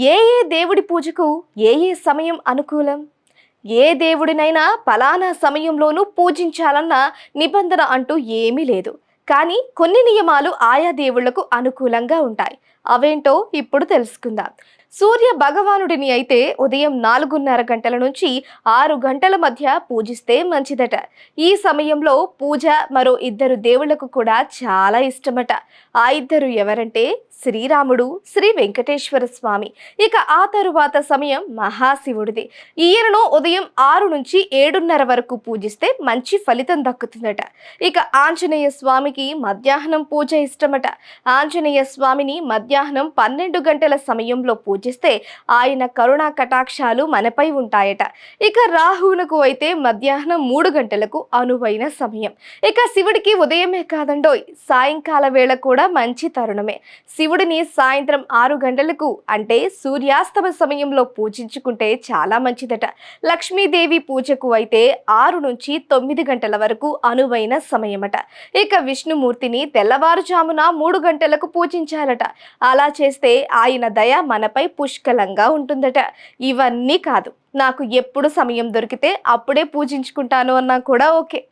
ఏ ఏ దేవుడి పూజకు ఏ ఏ సమయం అనుకూలం? ఏ దేవుడినైనా ఫలానా సమయంలోనూ పూజించాలన్న నిబంధన అంటూ ఏమీ లేదు. కానీ కొన్ని నియమాలు ఆయా దేవుళ్ళకు అనుకూలంగా ఉంటాయి. అవేంటో ఇప్పుడు తెలుసుకుందాం. సూర్య భగవానుడిని అయితే ఉదయం నాలుగున్నర గంటల నుంచి ఆరు గంటల మధ్య పూజిస్తే మంచిదట. ఈ సమయంలో పూజ మరో ఇద్దరు దేవుళ్ళకు కూడా చాలా ఇష్టమట. ఆ ఇద్దరు ఎవరంటే శ్రీరాముడు శ్రీ వెంకటేశ్వర స్వామి. ఇక ఆ తరువాత సమయం మహాశివుడిది. ఈయనను ఉదయం ఆరు నుంచి ఏడున్నర వరకు పూజిస్తే మంచి ఫలితం దక్కుతుందట. ఇక ఆంజనేయ స్వామికి మధ్యాహ్నం పూజ ఇష్టమట. ఆంజనేయ స్వామిని మధ్యాహ్నం పన్నెండు గంటల సమయంలో పూజ పూజిస్తే ఆయన కరుణా కటాక్షాలు మనపై ఉంటాయట. ఇక రాహువునకు అయితే మధ్యాహ్నం మూడు గంటలకు అనువైన సమయం. ఇక శివుడికి ఉదయమే కాదండోయ్ సాయంకాల వేళ కూడా మంచి తరుణమే. శివుడిని సాయంత్రం ఆరు గంటలకు అంటే సూర్యాస్తమ సమయంలో పూజించుకుంటే చాలా మంచిదట. లక్ష్మీదేవి పూజకు అయితే ఆరు నుంచి తొమ్మిది గంటల వరకు అనువైన సమయమట. ఇక విష్ణుమూర్తిని తెల్లవారుజామున మూడు గంటలకు పూజించాలట. అలా చేస్తే ఆయన దయ మనపై పుష్కలంగా ఉంటుందట. ఇవన్నీ కాదు. నాకు ఎప్పుడు సమయం దొరికితే అప్పుడే పూజించుకుంటాను అన్నా కూడా ఓకే.